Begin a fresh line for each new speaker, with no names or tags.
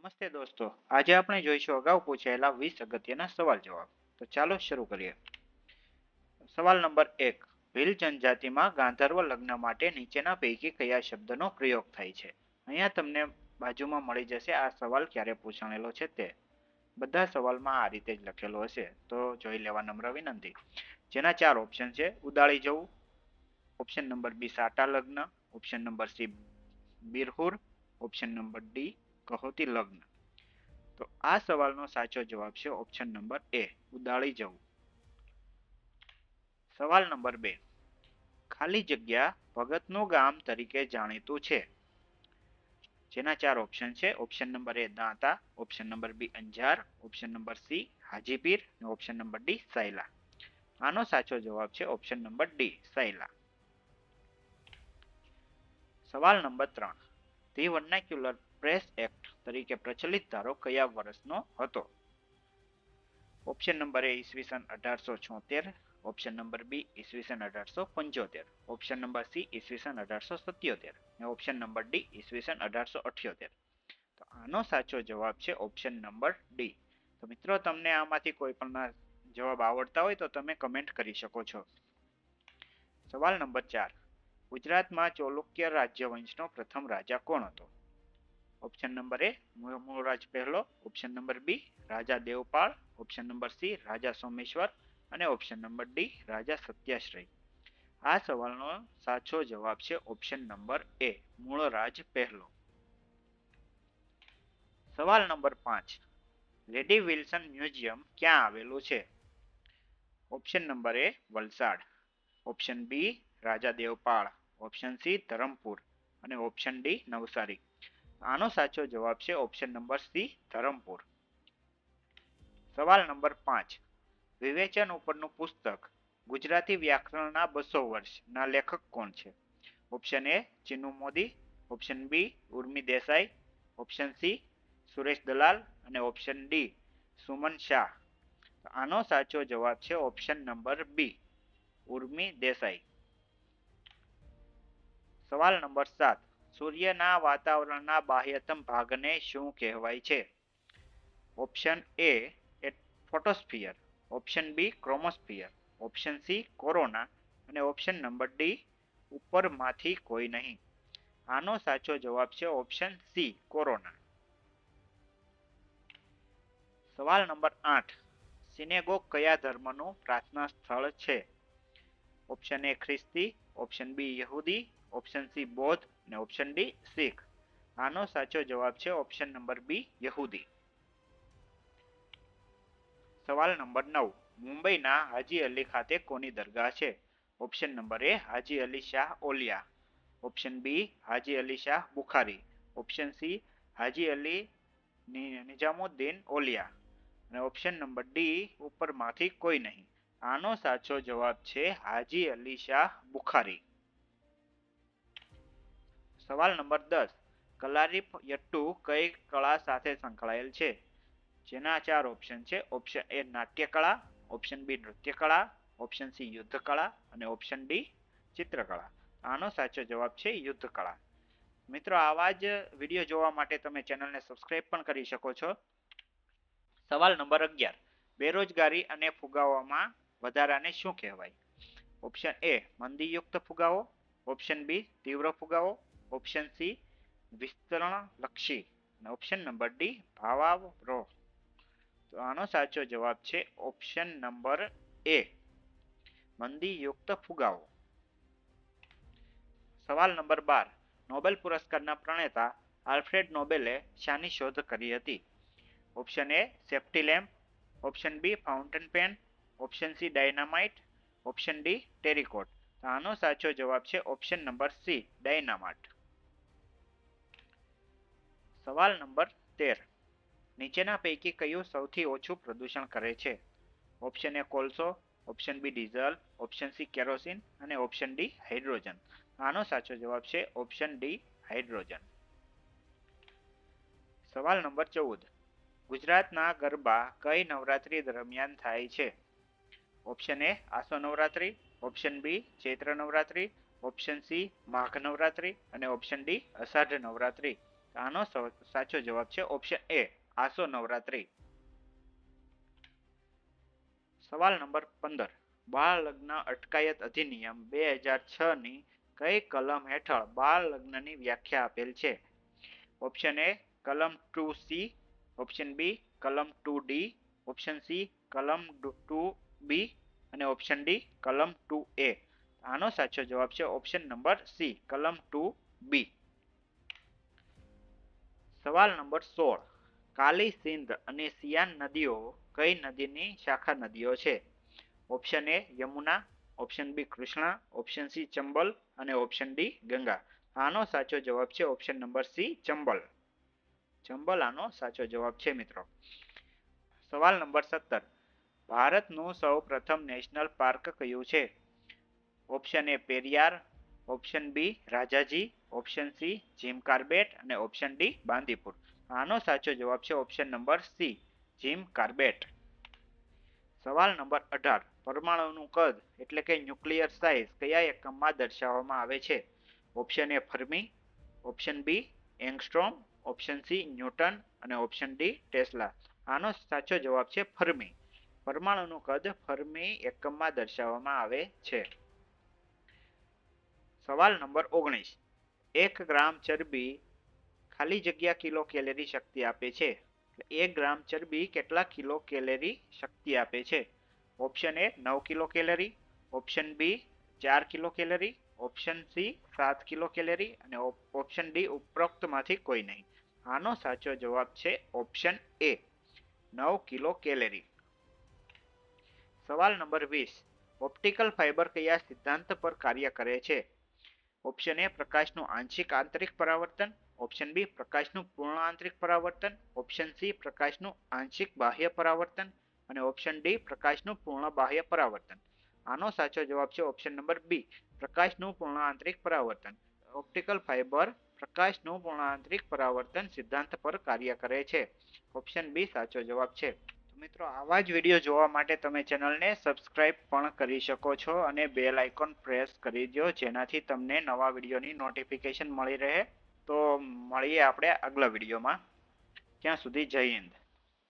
નમસ્તે દોસ્તો. આજે આપણે જોઈશું અગાઉ પૂછાયેલા વીસ અગત્યના સવાલ જવાબ. તો ચાલો શરૂ કરીએ. સવાલ નંબર એક. ભીલ જનજાતિમાં ગાંધર્વ લગ્ન માટે નીચેના પૈકી કયા શબ્દનો પ્રયોગ થાય છે? અહીંયા તમને બાજુમાં મળી જશે આ સવાલ ક્યારે પૂછાણેલો છે તે. બધા સવાલમાં આ રીતે જ લખેલો હશે. તો જોઈ લેવા નમ્ર વિનંતી. જેના ચાર ઓપ્શન છે. ઉદાળી જવું. ઓપ્શન નંબર બી સાટા લગ્ન. ઓપ્શન નંબર સી બિરહુર. ઓપ્શન નંબર ડી કહોતી લગ્ન. તો આ સવાલનો સાચો જવાબ છે ઓપ્શન નંબર એ ઉદાળી જવું. સવાલ નંબર બે. ખાલી જગ્યા ભગતનું ગામ તરીકે જાણીતું છે. જેના ચાર ઓપ્શન છે. Option number A Danta option number B Anjar option number C Hajipir અને ઓપ્શન નંબર ડી સાયલા આનો સાચો જવાબ છે ઓપ્શન નંબર ડી સાયલા સવાલ નંબર ત્રણ. ધી વર્નાક્યુલર પ્રેસ એક્ટ તરીકે પ્રચલિત ધારો કયા વર્ષનો હતો? ઓપ્શન નંબર એ ઈસવીસન અઢારસો છોતેર. ઓપ્શન નંબર બી ઈસવીસન અઢારસો પંચોતેર. ઓપ્શન નંબર સી ઈસવીસન અઢારસો સત્યોતેર. અને ઓપ્શન નંબર ડી ઈસવીસન અઢારસો અઠ્યોતેર. તો આનો સાચો જવાબ છે ઓપ્શન નંબર ડી તો મિત્રો, તમને આમાંથી કોઈ પણ જવાબ આવડતા હોય તો તમે કમેન્ટ કરી શકો છો. સવાલ નંબર ચાર. ગુજરાતમાં ચોલુક્ય રાજ્યવંશનો પ્રથમ રાજા કોણ હતો? ઓપ્શન નંબર એ મૂળરાજ પહેલો option number B Raja Devpal option number C Raja Someshwar અને option number D Raja Satyashray આ સવાલનો સાચો જવાબ છે ઓપ્શન નંબર એ મૂળરાજ પહેલો સવાલ નંબર પાંચ લેડી વિલ્સન મ્યુઝિયમ ક્યાં આવેલું છે? Option number A Valsad. Option B Raja Devpal option C Dharampur. અને ઓપ્શન ડી નવસારી. આનો સાચો જવાબ છે ઓપ્શન નંબર સી ધરમપુર. સવાલ નંબર પાંચ. વિવેચન ઉપરનું પુસ્તક ગુજરાતી વ્યાકરણના બસો વર્ષના લેખક કોણ છે? Option A Chinu Modi. Option B Urmi Desai. Option C Suresh Dalal. અને ઓપ્શન ડી સુમન શાહ. આનો સાચો જવાબ છે option number B Urmi Desai. સવાલ નંબર સાત. સૂર્યના વાતાવરણના બાહ્યતમ ભાગને શું કહેવાય છે? Option A photosphere. Option B chromosphere. Option C corona. અને ઓપ્શન નંબર ડી ઉપરમાંથી કોઈ નહીં. આનો સાચો જવાબ છે ઓપ્શન સી કોરોના. સવાલ નંબર આઠ. સિનેગોગ કયા ધર્મનું પ્રાર્થના સ્થળ છે? ઓપ્શન એ ખ્રિસ્તી. ઓપ્શન બી યહૂદી. ઓપ્શન સી બોધ અને ઓપ્શન ડી શીખ આનો સાચો જવાબ છે ઓપ્શન નંબર બી યહૂદી. સવાલ નંબર નવ. મુંબઈના હાજી અલી ખાતે કોની દરગાહ છે? Option number A Haji Ali Shah Auliya. Option B Haji Ali Shah Bukhari. Option C Haji Ali Nizamuddin Auliya. અને ઓપ્શન નંબર ડી ઉપરમાંથી કોઈ નહીં. આનો સાચો જવાબ છે હાજી અલી શાહ બુખારી. સવાલ નંબર દસ. કલારી યટ્ટુ કઈ કળા સાથે સંકળાયેલ છે? જેના ચાર ઓપ્શન છે. ઓપ્શન એ નાટ્યકળા ઓપ્શન બી નૃત્યકળા ઓપ્શન સી યુદ્ધ કળા અને ઓપ્શન ડી ચિત્રકળા. આનો સાચો જવાબ છે યુદ્ધ કળા મિત્રો, આવા જ વીડિયો જોવા માટે તમે ચેનલને સબસ્ક્રાઇબ પણ કરી શકો છો. સવાલ નંબર અગિયાર. બેરોજગારી અને ફુગાવામાં વધારાને શું કહેવાય? ઓપ્શન એ મંદીયુક્ત ફુગાવો ઓપ્શન બી તીવ્ર ફુગાવો ઓપ્શન સી વિસ્તરણ લક્ષી અને ઓપ્શન નંબર ડી ભાવાવરોહ તો આનો સાચો જવાબ છે ઓપ્શન નંબર એ મંદીયુક્ત ફુગાવો. સવાલ નંબર બાર, નોબેલ પુરસ્કારના પ્રણેતા આલ્ફ્રેડ નોબેલે શાની શોધ કરી હતી? Option A safety lamp. Option B fountain pen. Option C dynamite. Option D terrycot. આનો સાચો જવાબ છે ઓપ્શન નંબર સી ડાયનામાઇટ. સવાલ નંબર તેર. નીચેના પૈકી કયું સૌથી ઓછું પ્રદૂષણ કરે છે? ઓપ્શન એ કોલસો, option B diesel, option C kerosene અને ઓપ્શન ડી હાઇડ્રોજન. આનો સાચો જવાબ છે ઓપ્શન ડી હાઇડ્રોજન. સવાલ નંબર ચૌદ. ગુજરાતના ગરબા કઈ નવરાત્રી દરમિયાન થાય છે? Option A Aso Navratri, option B Chaitra Navratri, option C Magh Navratri અને ઓપ્શન ડી અષાઢ નવરાત્રી. આનો સાચો જવાબ છે ઓપ્શન એ આસો નવરાત્રી. સવાલ નંબર પંદર બાળ લગ્ન અટકાયત અધિનિયમ બે હજાર છ ની કઈ કલમ હેઠળ બાળ લગ્નની વ્યાખ્યા આપેલ છે? ઓપ્શન એ કલમ ટુ સી ઓપ્શન બી કલમ ટુ ડી ઓપ્શન સી કલમ ટુ બી અને ઓપ્શન ડી કલમ ટુ એ. આનો સાચો જવાબ છે ઓપ્શન નંબર સી, કલમ ટુ બી. સવાલ નંબર સોળ. કાલી સિંધ અને સિયાન નદીઓ કઈ નદીની શાખા નદીઓ છે? Option A Yamuna, option B Krishna, option C Chambal અને ઓપ્શન ડી ગંગા. આનો સાચો જવાબ છે option number C Chambal. Chambal આનો સાચો જવાબ છે મિત્રો. સવાલ નંબર સત્તર. ભારતનું સૌ પ્રથમ નેશનલ પાર્ક કયું છે? Option A Periyar option B Rajaji, option C Jim Corbett અને ઓપ્શન ડી બાંદીપુર. આનો સાચો જવાબ છે option number C, Jim Corbett. સવાલ નંબર અઢાર, પરમાણુનું કદ એટલે કે ન્યુક્લિયર સાઇઝ કયા એકમમાં દર્શાવવામાં આવે છે? Option A fermi, option B angstrom, option C newton અને ઓપ્શન ડી ટેસ્લા. આનો સાચો જવાબ છે ફર્મી. પરમાણુનું કદ ફર્મી એકમમાં દર્શાવવામાં આવે છે. સવાલ નંબર ઓગણીસ. એક ગ્રામ ચરબી ખાલી જગ્યા કિલો કેલેરી શક્તિ આપે છે. એક ગ્રામ ચરબી કેટલા કિલો કેલેરી શક્તિ આપે છે? ઓપ્શન એ નવ કિલો કેલેરી, ઓપ્શન બી ચાર કિલો કેલેરી, ઓપ્શન સી સાત કિલો કેલેરી અને ઓપ્શન ડી ઉપરોક્તમાંથી કોઈ નહીં. આનો સાચો જવાબ છે ઓપ્શન એ, નવ કિલો કેલેરી. સવાલ નંબર વીસ. ઓપ્ટિકલ ફાઇબર કયા સિદ્ધાંત પર કાર્ય કરે છે? ઓપ્શન એ પ્રકાશનું આંશિક આંતરિક પરાવર્તન. ઓપ્શન બી પ્રકાશનું પૂર્ણ આંતરિક પરાવર્તન. ઓપ્શન સી પ્રકાશનું આંશિક બાહ્ય પરાવર્તન. અને ઓપ્શન ડી પ્રકાશનું પૂર્ણ બાહ્ય પરાવર્તન. આનો સાચો જવાબ છે ઓપ્શન નંબર બી પ્રકાશનું પૂર્ણ આંતરિક પરાવર્તન. ઓપ્ટિકલ ફાઇબર પ્રકાશનું પૂર્ણ આંતરિક પરાવર્તન સિદ્ધાંત પર કાર્ય કરે છે. ઓપ્શન બી સાચો જવાબ છે. મિત્રો, આવા જ વીડિયો જોવા માટે તમે ચેનલને સબસ્ક્રાઇબ પણ કરી શકો છો અને બેલ આઇકોન પ્રેસ કરી દો જેનાથી તમને નવા વિડીયોની નોટિફિકેશન મળી રહે. તો મળીએ આપણે આગલા વિડીયોમાં ત્યાં સુધી જય હિન્દ.